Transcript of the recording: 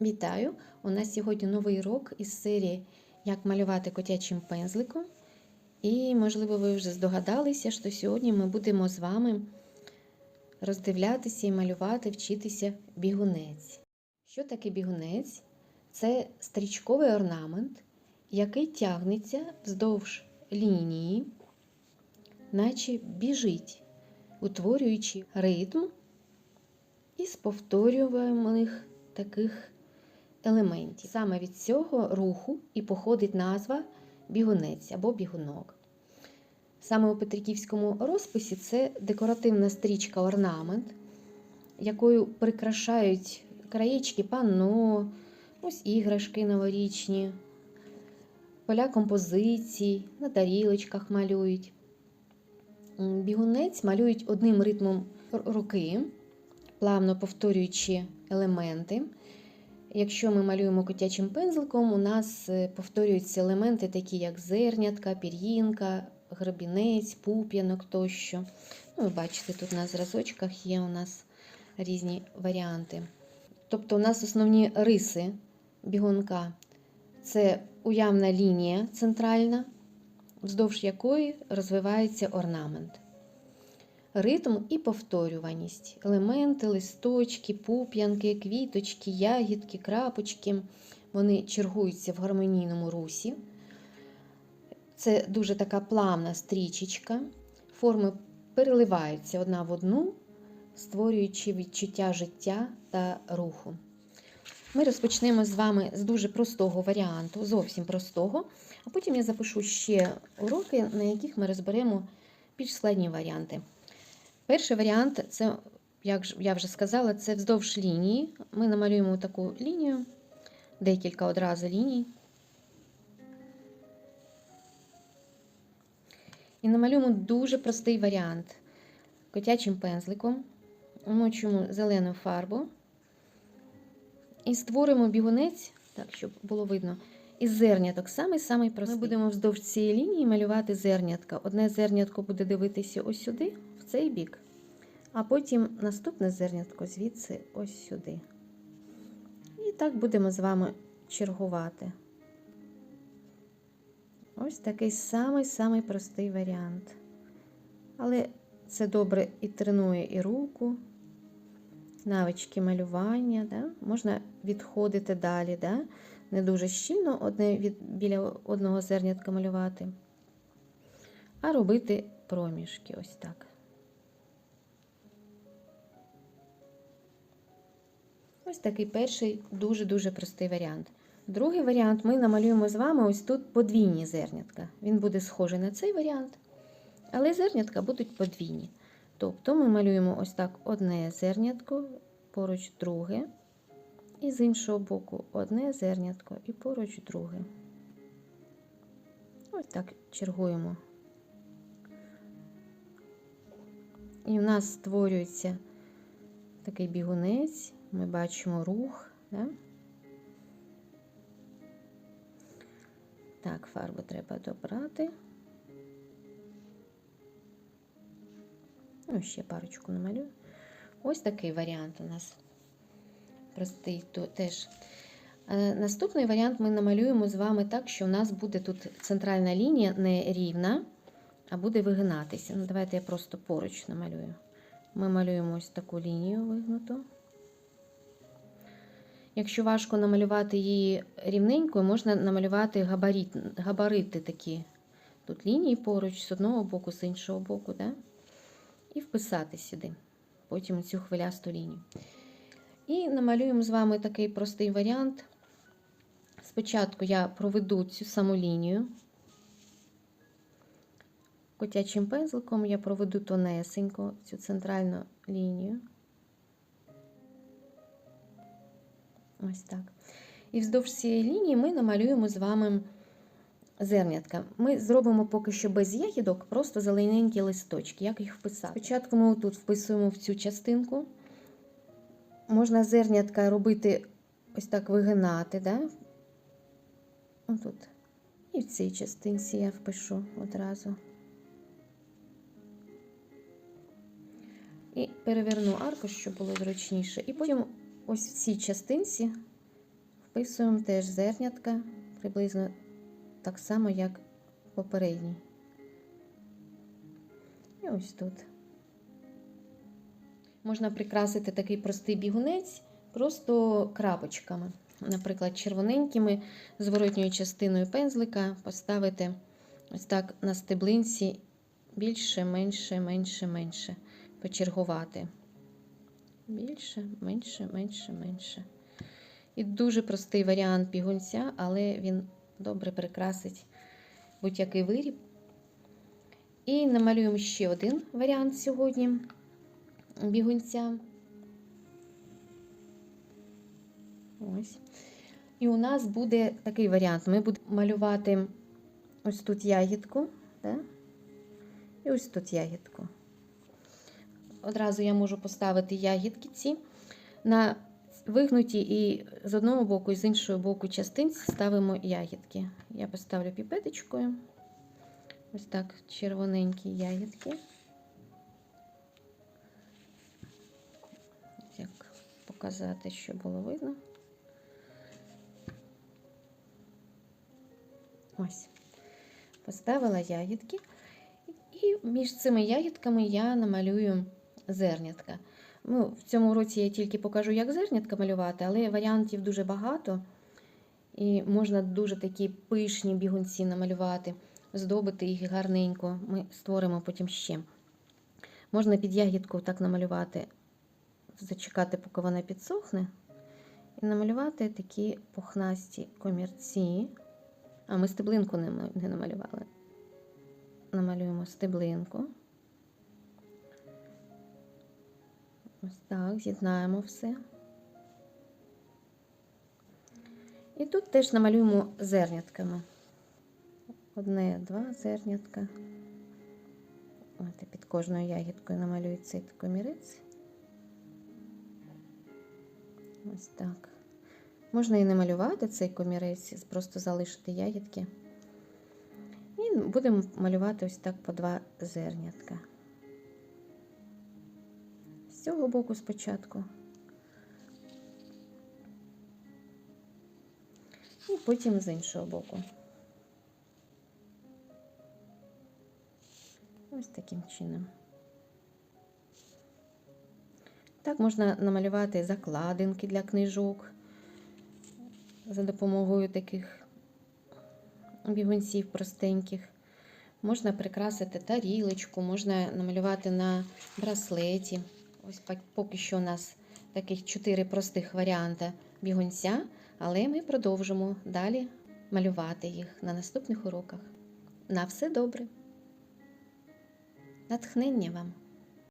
Вітаю! У нас сьогодні новий урок із серії Як малювати котячим пензликом. І, можливо, ви вже здогадалися, що сьогодні ми будемо з вами роздивлятися і малювати, вчитися бігунець. Що таке бігунець? Це стрічковий орнамент, який тягнеться вздовж лінії, наче біжить, утворюючи ритм із повторюваних таких елементів. Саме від цього руху і походить назва бігунець або бігунок. Саме у Петриківському розписі це декоративна стрічка орнамент, якою прикрашають краєчки панно, ось іграшки новорічні, поля композицій, на тарілочках малюють. Бігунець малюють одним ритмом руки, плавно повторюючи елементи. Якщо ми малюємо котячим пензликом, у нас повторюються елементи, такі як зернятка, пір'їнка, грабінець, пуп'янок тощо. Ну, ви бачите, тут на зразочках є у нас різні варіанти. Тобто, у нас основні риси бігунка це уявна лінія центральна, вздовж якої розвивається орнамент. Ритм і повторюваність. Елементи, листочки, пуп'янки, квіточки, ягідки, крапочки. Вони чергуються в гармонійному русі. Це дуже така плавна стрічечка. Форми переливаються одна в одну, створюючи відчуття життя та руху. Ми розпочнемо з вами з дуже простого варіанту, зовсім простого, а потім я запишу ще уроки, на яких ми розберемо більш складні варіанти. Перший варіант це, як я вже сказала, це вздовж лінії. Ми намалюємо таку лінію, декілька одразу ліній. І намалюємо дуже простий варіант. Котячим пензликом, вмочуємо зелену фарбу і створимо бігунець, так, щоб було видно, із зерняток. Самий-самий простий. Ми будемо вздовж цієї лінії малювати зернятка. Одне зернятко буде дивитися ось сюди, цей бік, а потім наступне зернятко звідси ось сюди. І так будемо з вами чергувати. Ось такий самий-самий простий варіант. Але це добре і тренує і руку, навички малювання. Да? Можна відходити далі, да? не дуже щільно одне від, біля одного зернятка малювати, а робити проміжки ось так. Ось такий перший дуже-дуже простий варіант. Другий варіант ми намалюємо з вами ось тут подвійні зернятка. Він буде схожий на цей варіант, але зернятка будуть подвійні. Тобто ми малюємо ось так одне зернятко, поруч друге, і з іншого боку одне зернятко і поруч друге. Ось так чергуємо. І в нас створюється такий бігунець, ми бачимо рух. Да? Так, фарбу треба добрати. Ну, ще парочку намалюю. Ось такий варіант у нас простий теж. Е, наступний варіант ми намалюємо з вами так, що у нас буде тут центральна лінія не рівна, а буде вигинатися. Ну, Давайте я просто поруч намалюю. Ми малюємо ось таку лінію вигнуту. Якщо важко намалювати її рівненькою, можна намалювати габарит, габарити такі. Тут лінії поруч, з одного боку, з іншого боку, да? і вписати сюди, потім цю хвилясту лінію. І намалюємо з вами такий простий варіант. Спочатку я проведу цю саму лінію. Котячим пензликом я проведу тонесенько цю центральну лінію. Ось так. І вздовж цієї лінії ми намалюємо з вами зернятка. Ми зробимо поки що без ягідок, просто зелененькі листочки. Як їх вписати? Спочатку ми тут вписуємо в цю частинку. Можна зернятка робити ось так вигинати, да? Отут. І в цій частинці я впишу одразу. І переверну аркуш, щоб було зручніше. І потім ось в цій частинці Вписуємо теж зернятка приблизно так само, як попередній. І ось тут. Можна прикрасити такий простий бігунець просто крапочками. Наприклад, червоненькими зворотньою частиною пензлика поставити ось так на стеблинці більше, менше, менше, менше. Почергувати. Більше, менше, менше, менше. І дуже простий варіант бігунця, але він добре прикрасить будь-який виріб. І намалюємо ще один варіант сьогодні бігунця. Ось. І у нас буде такий варіант. Ми будемо малювати ось тут ягідку, да? і ось тут ягідку. Одразу я можу поставити ягідки ці на вигнуті і з одного боку, і з іншого боку частинці ставимо ягідки. Я поставлю піпеточкою. Ось так червоненькі ягідки. Як показати, що було видно. Ось. Поставила ягідки. І між цими ягідками я намалюю зернятка. Ну, в цьому році я тільки покажу, як зернятка малювати, але варіантів дуже багато. І можна дуже такі пишні бігунці намалювати, здобити їх гарненько. Ми створимо потім ще. Можна під ягідку так намалювати, зачекати, поки вона підсохне, і намалювати такі пухнасті комірці. А ми стеблинку не, намалювали. Намалюємо стеблинку. Ось так, з'єднаємо все. І тут теж намалюємо зернятками. Одне, два зернятка. От, під кожною ягідкою намалюю цей комірець. Ось так. Можна і не малювати цей комірець, просто залишити ягідки. І будемо малювати ось так по два зернятка. Цього боку спочатку. І потім з іншого боку. Ось таким чином. Так можна намалювати закладинки для книжок за допомогою таких бігунців простеньких. Можна прикрасити тарілочку, можна намалювати на браслеті. Ось поки що у нас таких чотири простих варіанти бігунця, але ми продовжимо далі малювати їх на наступних уроках. На все добре! Натхнення вам!